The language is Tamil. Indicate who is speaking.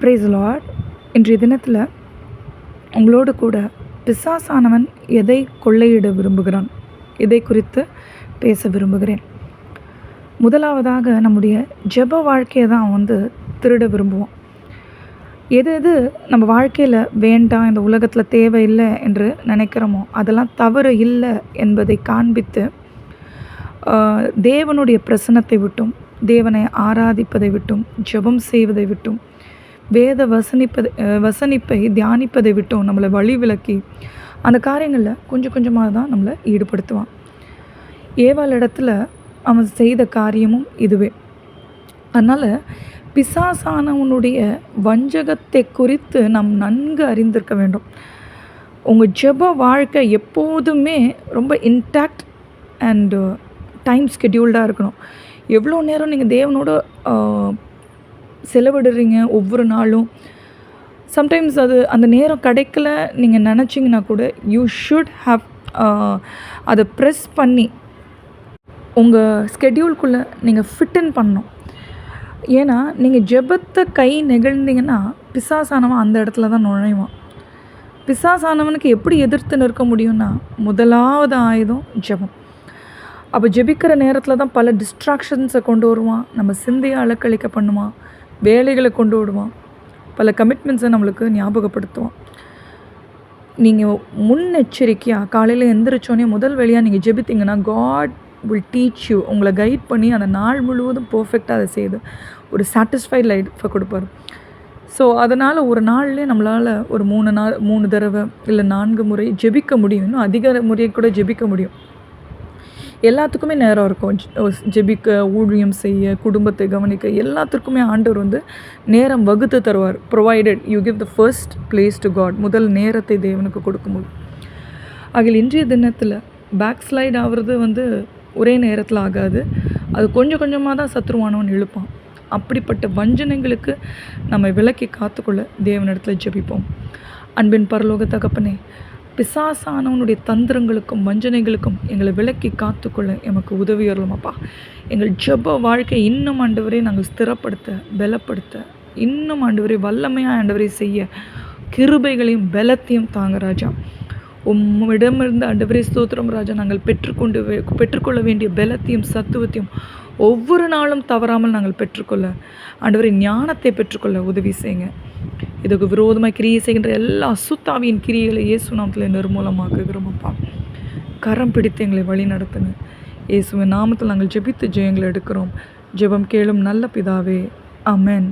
Speaker 1: ப்ரைஸ் லார்ட் இன்றைய தினத்தில் உங்களோடு கூட பிசாசானவன் எதை கொள்ளையிட விரும்புகிறான்? இதை குறித்து பேச விரும்புகிறேன்? முதலாவதாக நம்முடைய ஜெப வாழ்க்கையை தான் வந்து திருட விரும்புவோம் எது எது நம்ம வாழ்க்கையில் வேண்டாம் இந்த உலகத்தில் தேவையில்லை என்று நினைக்கிறோமோ அதெல்லாம் தவறு இல்லை என்பதை காண்பித்து தேவனுடைய பிரசனத்தை விட்டும் தேவனை ஆராதிப்பதை விட்டும் ஜெபம் செய்வதை விட்டும் வேத வசனிப்பதை வசனிப்பை தியானிப்பதை விட்டும் நம்மளை வழி விலக்கி அந்த காரியங்களில் கொஞ்சம் கொஞ்சமாக தான் நம்மளை ஈடுபடுத்துவான். ஏவாள் இடத்துல அவன் செய்த காரியமும் இதுவே. அதனால் பிசாசானவனுடைய வஞ்சகத்தை குறித்து நாம் நன்கு அறிந்திருக்க வேண்டும். உங்கள் ஜெப வாழ்க்கை எப்போதுமே ரொம்ப இன்டாக்ட் அண்டு டைம் ஸ்கெடியூல்டாக இருக்கணும். எவ்வளோ நேரம் நீங்கள் தேவனோட செலவிடுறீங்க ஒவ்வொரு நாளும். சம்டைம்ஸ் அது அந்த நேரம் கிடைக்கல நீங்கள் நினச்சிங்கன்னா கூட யூ ஷுட் ஹாவ் அதை ப்ரெஸ் பண்ணி உங்கள் ஸ்கெடியூல்குள்ளே நீங்கள் ஃபிட்டன் பண்ணணும். ஏன்னா நீங்கள் ஜெபத்தை கை நெகிழ்ந்தீங்கன்னா பிசாசானவன் அந்த இடத்துல தான் நுழைவான். பிசாசானவனுக்கு எப்படி எதிர்த்து நிற்க முடியும்னா முதலாவது ஆயுதம் ஜெபம். அப்போ ஜெபிக்கிற நேரத்தில் தான் பல டிஸ்ட்ராக்ஷன்ஸை கொண்டு வருவான். நம்ம சிந்தையை அலக்கழிக்க பண்ணுவான். வேலைகளை கொண்டு விடுவான். பல கமிட்மெண்ட்ஸை நம்மளுக்கு ஞாபகப்படுத்துவான். நீங்கள் முன்னெச்சரிக்கையாக காலையில் எந்திரிச்சோன்னே முதல் வேலையாக நீங்கள் ஜெபித்தீங்கன்னா காட் வில் டீச் யூ உங்களை கைட் பண்ணி அந்த நாள் முழுவதும் பர்ஃபெக்டாக அதை செய்து ஒரு சாட்டிஸ்ஃபைட் லைஃப்பை கொடுப்பார். ஸோ அதனால் ஒரு நாள்லேயே நம்மளால் ஒரு மூணு நாள் மூணு தடவை இல்லை நான்கு முறை ஜெபிக்க முடியும். இன்னும் அதிக முறை கூட ஜெபிக்க முடியும். எல்லாத்துக்குமே நேரம் இருக்கும். ஜெபிக்க ஊழியம் செய்ய குடும்பத்தை கவனிக்க எல்லாத்துக்குமே ஆண்டவர் வந்து நேரம் வகுத்து தருவார். Provided you give the first place to God முதல் நேரத்தை தேவனுக்கு கொடுக்கும்போது. ஆகில் இன்றைய தினத்தில் பேக் ஸ்லைட் ஆகிறது வந்து ஒரே நேரத்தில் ஆகாது. அது கொஞ்சம் கொஞ்சமாக தான் சத்ருவானவன் இழுப்பான் அப்படிப்பட்ட வஞ்சனைகளுக்கு நம்ம விலக்கி காத்துக்கொள்ள தேவனிடத்தில் ஜெபிப்போம். அன்பின் பரலோக தகப்பனே பிசாசானவனுடைய தந்திரங்களுக்கும் வஞ்சனைகளுக்கும் எங்களை விலக்கி காத்துக்கொள்ள எமக்கு உதவி வரலுமாப்பா எங்கள் ஜெப வாழ்க்கை இன்னும் ஆண்டவரை நாங்கள் ஸ்திரப்படுத்த பலப்படுத்த இன்னும் ஆண்டவரை வல்லமையாக ஆண்டவரை செய்ய கிருபைகளையும் பலத்தையும் தாங்க ராஜா. உம்மிடமிருந்து ஆண்டவரே ஸ்தோத்திரம் ராஜா நாங்கள் பெற்றுக்கொண்டு பெற்றுக்கொள்ள வேண்டிய பலத்தையும் சத்துவத்தையும் ஒவ்வொரு நாளும் தவறாமல் நாங்கள் பெற்றுக்கொள்ள ஆண்டவரை ஞானத்தை பெற்றுக்கொள்ள உதவி செய்யுங்க. இதுக்கு விரோதமாக கிரியை செய்கின்ற எல்லா அசுத்தாவியின் கிரியைகளை இயேசு நாமத்தில் நிர்மூலமாக்குகிறோம் அப்பா கரம் பிடித்து எங்களை வழி நடத்துங்க. இயேசுவின் நாமத்தில் நாங்கள் ஜெபித்து ஜெயங்களை எடுக்கிறோம். ஜெபம் கேளும் நல்ல பிதாவே. அமென்